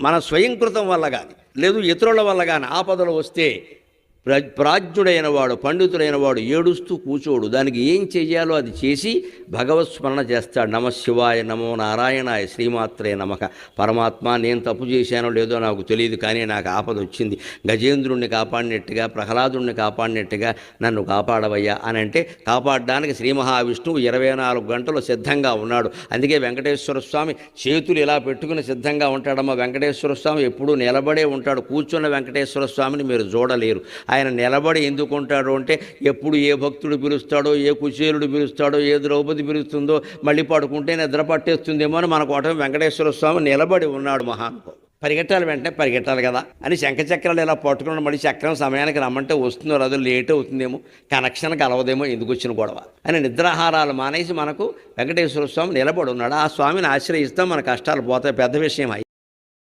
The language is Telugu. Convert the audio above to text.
మన స్వయంకృతం వల్ల కానీ లేదు ఇతరుల వల్ల కానీ ఆపదలు వస్తే ప్రాజ్ఞుడైన వాడు పండితుడైన వాడు ఏడుస్తూ కూచోడు. దానికి ఏం చేయాలో అది చేసి భగవత్ స్మరణ చేస్తాడు. నమశివాయ నమో నారాయణాయ శ్రీమాత్రే నమక పరమాత్మ నేను తప్పు చేశానో లేదో నాకు తెలియదు కానీ నాకు ఆపద వచ్చింది. గజేంద్రుణ్ణి కాపాడినట్టుగా ప్రహ్లాదుణ్ణి కాపాడినట్టుగా నన్ను కాపాడవయ్యా అని అంటే కాపాడడానికి శ్రీ మహావిష్ణువు ఇరవై నాలుగు గంటలు సిద్ధంగా ఉన్నాడు. అందుకే వెంకటేశ్వర స్వామి చేతులు ఇలా పెట్టుకుని సిద్ధంగా ఉంటాడమ్మా. వెంకటేశ్వర స్వామి ఎప్పుడూ నిలబడే ఉంటాడు. కూర్చున్న వెంకటేశ్వర స్వామిని మీరు చూడలేరు. ఆయన ఆయన నిలబడి ఎందుకుంటాడు అంటే ఎప్పుడు ఏ భక్తుడు పిలుస్తాడో ఏ కుచేలుడు పిలుస్తాడో ఏ ద్రౌపది పిలుస్తుందో మళ్ళీ పడుకుంటే నిద్ర పట్టేస్తుందేమో అని మన కోట వెంకటేశ్వర స్వామి నిలబడి ఉన్నాడు మహానుభావుడు. పరిగెట్టాలి వెంటనే పరిగెట్టాలి కదా. అని శంఖచక్రాలు ఇలా పట్టుకుని మళ్ళీ చక్రం సమయానికి రమ్మంటే వస్తుందో అది లేట్ అవుతుందేమో కనెక్షన్ కలవదేమో ఎందుకు వచ్చిన గొడవ. అని నిద్రాహారాలు మానేసి మనకు వెంకటేశ్వర స్వామి నిలబడి ఉన్నాడు. ఆ స్వామిని ఆశ్రయిస్తాం మన కష్టాలు పోతాయి పెద్ద విషయం అయ్యి